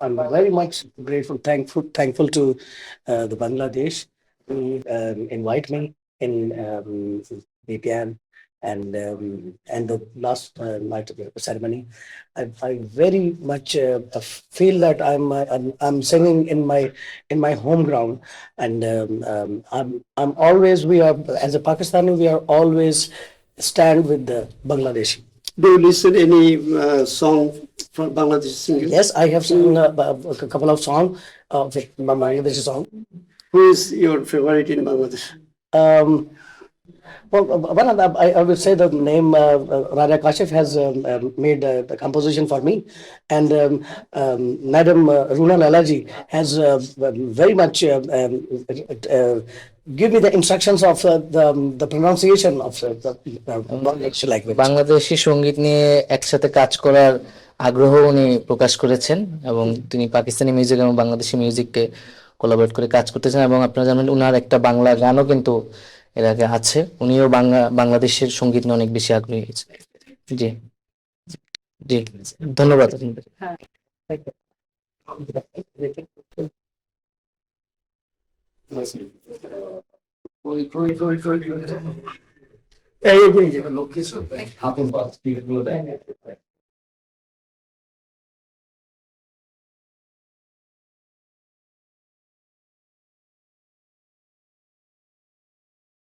I'm very much grateful, thankful, thankful to uh, the Bangladesh to um, invite me in um, and um, and the last uh, night of the ceremony. I, I very much uh, feel that I'm, uh, I'm I'm singing in my in my home ground, and um, um, I'm I'm always we are as a Pakistani we are always stand with the Bangladeshi. Do you listen any uh, song from Bangladesh singers? Yes, I have sung uh, a couple of songs of my Bangladeshi song. Who is your favorite in Bangladesh? Um, well, one of the, I, I would say the name uh, uh, Raja Kashif has um, um, made uh, the composition for me, and um, um, Madam uh, Runa Lalaji has uh, very much uh, um, uh, give me the instructions of uh, the the pronunciation of uh, the uh, Bangladeshi language. Bangladeshi সঙ্গীত নিয়ে একসাথে কাজ করার আগ্রহ উনি প্রকাশ করেছেন এবং তিনি পাকিস্তানি মিউজিক এবং বাংলাদেশি মিউজিককে কোলাবরেট করে কাজ করতেছেন এবং আপনারা জানেন উনার একটা বাংলা গানও কিন্তু এর আগে আছে। উনিও বাংলা, বাংলাদেশের সংগীত নিয়ে অনেক বেশি আগ্রহী হয়েছে। জি। জি। ধন্যবাদ। এই লোকেশন হাতে